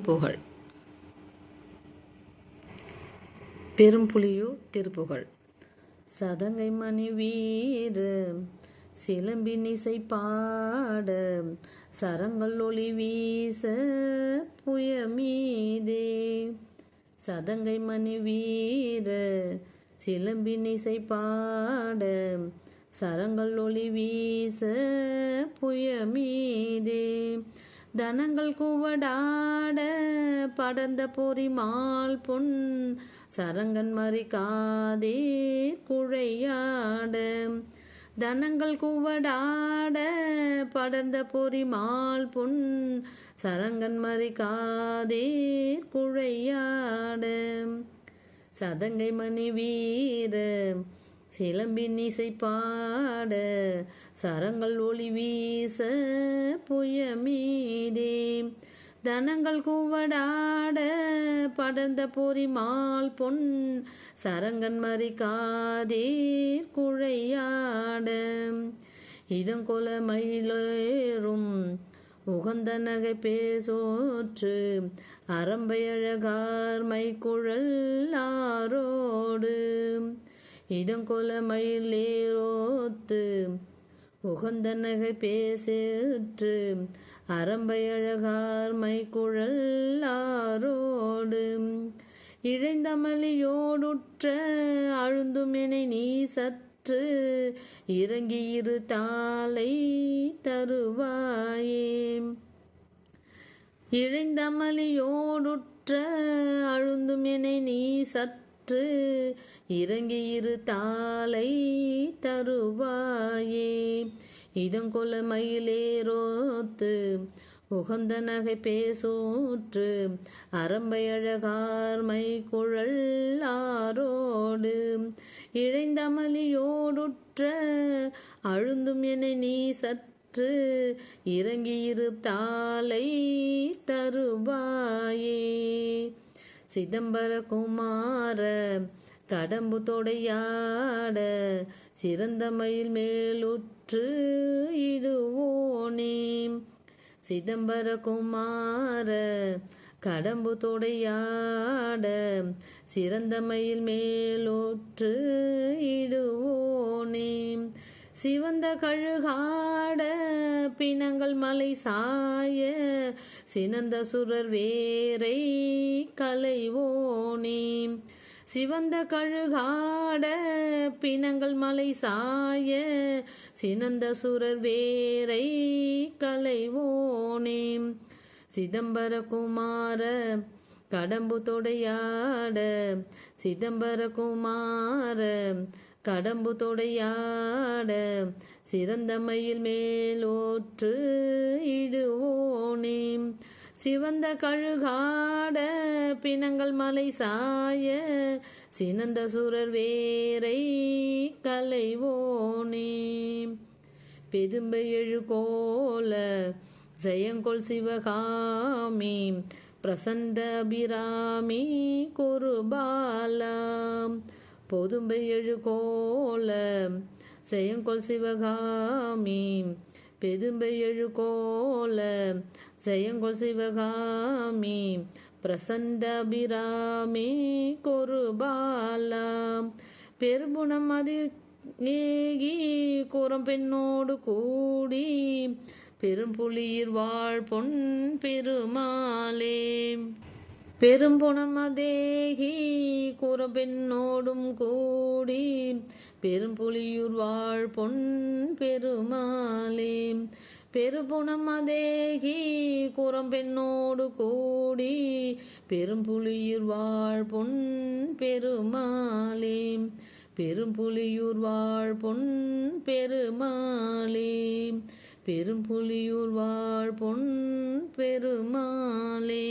புகழ் பெரும்புலியூர் திருப்புகழ். சதங்கை மணி வீர சிலம்பின் இசை பாட சரங்கள் ஒளி வீச புயமீதே சதங்கை மணி வீர சிலம்பின் இசை பாட சரங்கள் ஒளி வீச புயமீதே தனங்கள் கூவடாட படர்ந்த பொறிமால் பொன் சரங்கன் மறிக்காதே குழையாட. தனங்கள் கூவடாட படர்ந்த பொறிமால் பொன் சரங்கன் மறிக்காதே குழையாட. சதங்கை மணி வீர சிலம்பின் இசை பாட சரங்கள் ஒளி வீச புயமீதே. தனங்கள் கூவடாட படர்ந்த பொறிமால் பொன் சரங்கன் மறிக்காதீர் குழையாட. இதங்கொல மயிலேறும் உகந்த நகை பேசோற்று அரம்பையழகார் மைக்குழல் ஆரோடு. இதங்கொல மயிலேரோத்து உகந்த நகை பேசேற்று அரம்பையழகார் மைக்குழல் ஆரோடு இழைந்தமலியோடுற்ற அழுந்துமெனை நீ சற்று இறங்கி இரு தாளை தருவாயே. இழைந்தமலியோடுற்ற அழுந்துமெனை நீ சற்று சற்று இறங்கியிரு தாளை தருவாயே. இதங்கொல மயிலேரோத்து உகந்த நகை பேசூற்று அரம்பை அழகார்மை குழல் ஆரோடு. இழைந்தமலியோடுற்ற அழுந்தும் என நீ சற்று இறங்கியிரு தாளை தருவாயே. சிதம்பர குமார கடம்பு தொடையாட சிறந்த மயில் மேலுற்று இடுவோனே. சிதம்பர குமார கடம்பு தொடையாட சிறந்த மயில் மேலோற்று இடுவோனே. சிவந்த கழுகாட பிணங்கள் மலை சாய சினந்த சுரர் வேரை கலைவோனே சிவந்த கழுகாட பிணங்கள் மலை சாய சினந்த சுரர் வேரை கலைவோனே சிதம்பர குமார கடம்பு தொடையாட சிதம்பர குமார கடம்பு தொடையாட சிறந்த மயில் மேலோற்று இடுவோனே. சிவந்த கழுகாட பிணங்கள் மலை சாய சினந்த சுரர் வேரை கலைவோனே. பெதும்பை எழுகோல ஜெயங்கொள் சிவகாமி பிரசந்த அபிராமி குருபாலாம். பொதும்பை எழுகோல செயங்கொள் சிவகாமி. பெதும்பை எழுகோல செயங்கொள் சிவகாமி. பிரசந்த அபிராமி பெருபுணம் பெருகுணம் அது ஏகி கூறம் பெண்ணோடு கூடி பெரும்புளிர் வாழ் பொன் பெருமாளே. பெரும்புணமதேகி அதேகி கூடி பெரும்புலியூர் வாழ் பொன் பெருமாளே. பெருபுணமதேகி கூடி பெரும்புலியூர் வாழ் பொன் பெருமாளே. பெரும்புலியூர் வாழ் பொன் பெருமாளே. பெரும்புலியூர் வாழ் பொன் பெருமாளே.